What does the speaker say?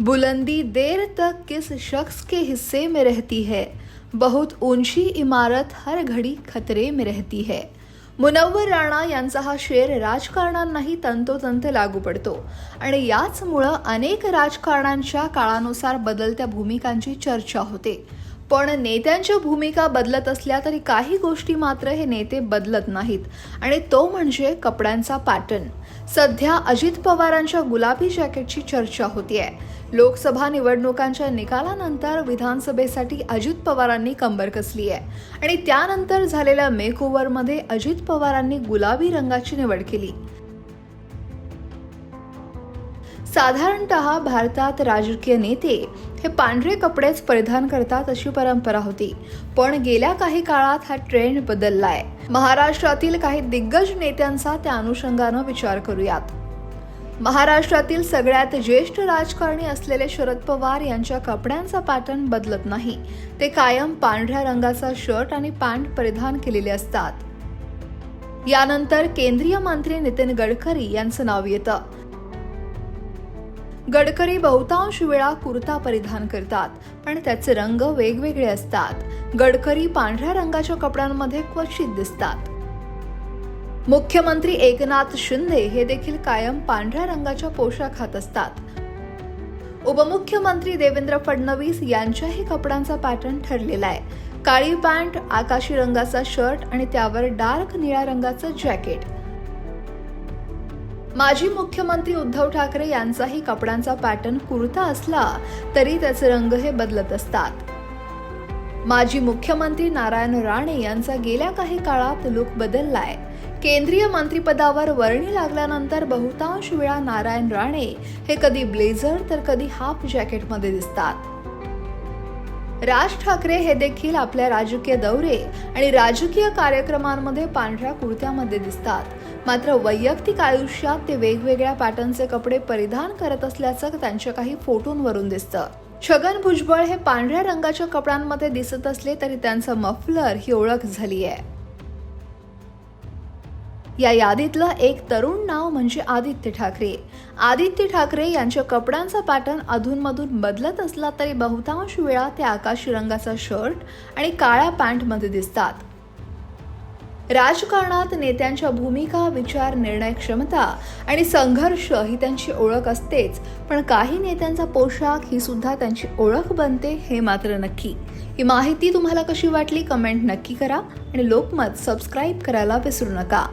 बुलंदी देर तक किस शख्स के हिस्से में रहती है? बहुत ऊंची इमारत हर घडी खतरे में रहती है। मुनव्वर राणा यांचा हा शेर राजकारणांनाही तंतोतंत लागू पडतो. आणि याचमुळं अनेक राजकारणांच्या काळानुसार बदलत्या भूमिकांची चर्चा होते. पण नेत्यांच्या भूमिका बदलत असल्या तरी काही गोष्टी मात्र हे नेते बदलत नाहीत. आणि तो म्हणजे कपड्यांचा पॅटर्न सध्या अजित पवारांच्या गुलाबी जॅकेटची चर्चा होतीये. लोकसभा निवडणुकांच्या निकालानंतर विधानसभेसाठी अजित पवारांनी कंबर कसली आहे आणि त्यानंतर झालेल्या मेकओव्हरमध्ये अजित पवारांनी गुलाबी रंगाची निवड केली. साधारणत भारतात राजकीय नेते हे पांढरे कपडेच परिधान करतात अशी परंपरा होती. पण गेल्या काही काळात हा ट्रेंड बदललाय. महाराष्ट्रातील काही दिग्गज नेत्यांचा त्या अनुषंगानं विचार करूयात. महाराष्ट्रातील सगळ्यात ज्येष्ठ राजकारणी असलेले शरद पवार यांच्या कपड्यांचा पॅटर्न बदलत नाही. ते कायम पांढऱ्या रंगाचा शर्ट आणि पॅन्ट परिधान केलेले असतात. यानंतर केंद्रीय मंत्री नितीन गडकरी यांचं नाव येतं. गडकरी बहुतांश वेळा कुर्ता परिधान करतात पण त्याचे रंग वेगवेगळे असतात. गडकरी पांढऱ्या रंगाच्या कपड्यांमध्ये क्वचित दिसतात. मुख्यमंत्री एकनाथ शिंदे हे देखील कायम पांढऱ्या रंगाच्या पोशाखात असतात. उपमुख्यमंत्री देवेंद्र फडणवीस यांच्याही कपड्यांचा पॅटर्न ठरलेला आहे. काळी पॅन्ट आकाशी रंगाचा शर्ट आणि त्यावर डार्क निळ्या रंगाचं जॅकेट. माजी मुख्यमंत्री उद्धव ठाकरे यांचाही कपड्यांचा पॅटर्न कुर्ता असला तरी त्याचे रंग हे बदलत असतात. माजी मुख्यमंत्री नारायण राणे यांचा गेल्या काही काळात लुक बदललाय. केंद्रीय मंत्रिपदावर वर्णी लागल्यानंतर बहुतांश वेळा नारायण राणे हे कधी ब्लेझर तर कधी हाफ जॅकेटमध्ये दिसतात. राज ठाकरे हे देखील आपल्या राजकीय दौरे आणि राजकीय कार्यक्रमांमध्ये पांढऱ्या कुर्त्यामध्ये दिसतात. मात्र वैयक्तिक आयुष्यात ते वेगवेगळ्या पॅटर्नचे कपडे परिधान करत असल्याचं त्यांच्या काही फोटोंवरून दिसतं. छगन भुजबळ हे पांढऱ्या रंगाच्या कपड्यांमध्ये दिसत असले तरी त्यांचं मफलर ही ओळख झाली आहे या यादीतलं एक तरुण नाव म्हणजे आदित्य ठाकरे. आदित्य ठाकरे यांच्या कपड्यांचा पॅटर्न अधूनमधून बदलत असला तरी बहुतांश वेळा ते आकाशी रंगाचा शर्ट आणि काळ्या पॅन्टमध्ये दिसतात. राजकारणात नेत्यांच्या भूमिका विचार निर्णय क्षमता आणि संघर्ष ही त्यांची ओळख असतेच पण काही नेत्यांचा पोशाख ही सुद्धा त्यांची ओळख बनते हे मात्र नक्की. ही माहिती तुम्हाला कशी वाटली कमेंट नक्की करा आणि लोकमत सबस्क्राईब करायला विसरू नका.